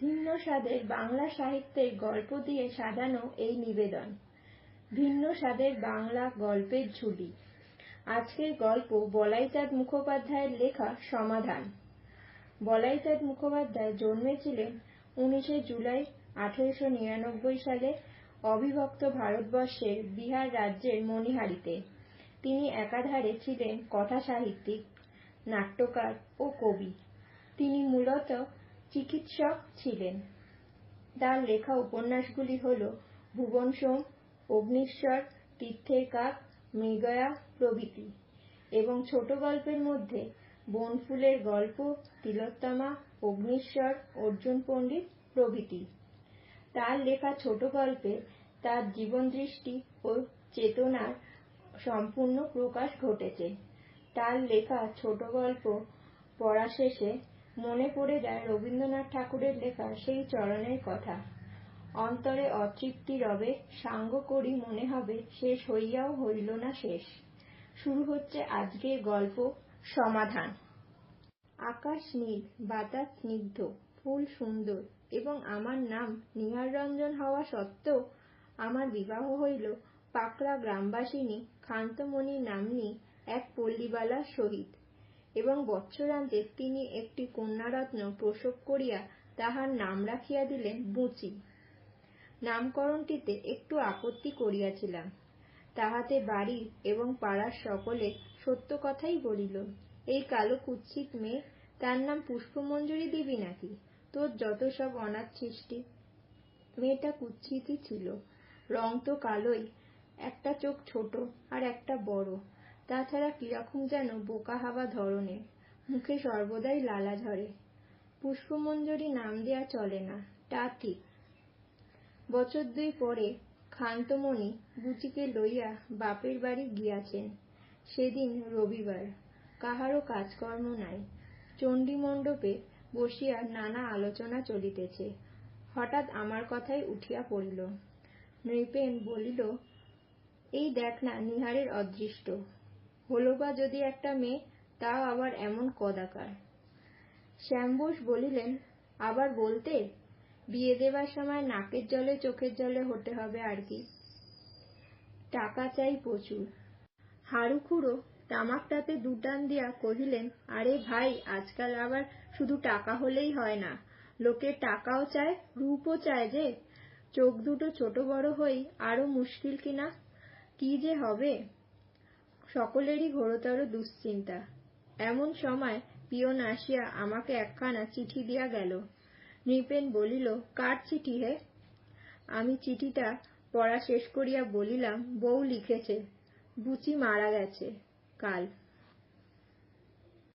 ভিন্ন স্বাদের বাংলা সাহিত্যের গল্প দিয়ে সাজানো এই নিবেদন। ভিন্ন স্বাদের বাংলা গল্পের ঝুলি। আজকের গল্প বলাইচাঁদ মুখোপাধ্যায়ের লেখা সমাধান। বলাইচাঁদ মুখোপাধ্যায় জন্মেছিলেন উনিশে জুলাই আঠেরোশো নিরানব্বই সালে অবিভক্ত ভারতবর্ষের বিহার রাজ্যের মণিহারিতে। তিনি একাধারে ছিলেন কথা সাহিত্যিক নাট্যকার ও কবি। তিনি মূলত চিকিৎসক ছিলেন। তার লেখা উপন্যাসগুলি হল ভুবন সোম অগ্নিশ্বর, তীর্থের কাক, মৃগয়া প্রভৃতি এবং ছোট গল্পের মধ্যে বনফুলের গল্প, তিলোত্তমা, অগ্নিশ্বর, অর্জুন পণ্ডিত প্রভৃতি। তার লেখা ছোট গল্পে তার জীবনদৃষ্টি ও চেতনার সম্পূর্ণ প্রকাশ ঘটেছে। তার লেখা ছোট গল্প পড়া শেষে মনে পড়ে যায় রবীন্দ্রনাথ ঠাকুরের লেখা সেই চরণের কথা। অন্তরে অতৃপ্তি রবে, সাঙ্গ করি মনে হবে, শেষ হইয়াও হইল না শেষ। শুরু হচ্ছে আজকের গল্প, সমাধান। আকাশ নীল, বাতাস স্নিগ্ধ, ফুল সুন্দর, এবং আমার নাম নিহার রঞ্জন হওয়া সত্ত্বেও আমার বিবাহ হইল পাকড়া গ্রামবাসিনী ক্ষান্তমণি নাম্নী এক পল্লীবালার সহিত। এবং বৎসরান্তে তিনি একটি কন্যারত্ন প্রসব করিয়া তাহার নাম রাখিয়া দিলেন বুচি। নামকরণটিতে একটু আপত্তি করিয়াছিলাম। তাহাতে বাড়ি এবং পাড়ার সকলে সত্য কথাই বলিল, এই কালো কুৎসিত মেয়ে, তার নাম পুষ্পমঞ্জুরি দিবি নাকি? তোর যত সব অনাথ সৃষ্টি মেয়েটা কুৎসিতই ছিল। রং তো কালোই, একটা চোখ ছোট আর একটা বড়। তাছাড়া কীরকম যেন বোকা হাওয়া ধরনের। মুখে সর্বদাই লালা ঝরে। পুষ্পমঞ্জরি নাম দেয়া চলে না, তা ঠিক বছর দুই পরে ক্ষান্তমণি বুচিকে লইয়া বাপের বাড়ি গিয়াছেন। সেদিন রবিবার। কাহারও কাজকর্ম নাই। চণ্ডীমণ্ডপে বসিয়া নানা আলোচনা চলিতেছে। হঠাৎ আমার কথাই উঠিয়া পড়িল। নৃপেন বলিল, এই দেখ না, নিহারের অদৃষ্ট। হল বা যদি একটা মেয়ে, তাও আবার এমন কদাকার। শ্যামবোস বলিলেন, আবার বলতে? বিয়ে দেবার সময় নাকের জলে চোখের জলে হতে হবে আর কি? টাকা চাই প্রচুর। হাড়ুখুড়ো তামাকটাতে দুটান দিয়া কহিলেন, আরে ভাই, আজকাল আবার শুধু টাকা হলেই হয় না। লোকে টাকাও চায়, রূপও চায় যে। চোখ দুটো ছোট বড় হই, আরও মুশকিল কিনা কি যে হবে? সকলেরই ঘোরতর দুশ্চিন্তা। এমন সময় পিয়ন আসিয়া আমাকে একখানা চিঠি দিয়া গেল। নৃপেন বলিল, কার চিঠি হে? আমি চিঠিটা পড়া শেষ করিয়া বলিলাম, বউ লিখেছে, বুচি মারা গেছে, কাল।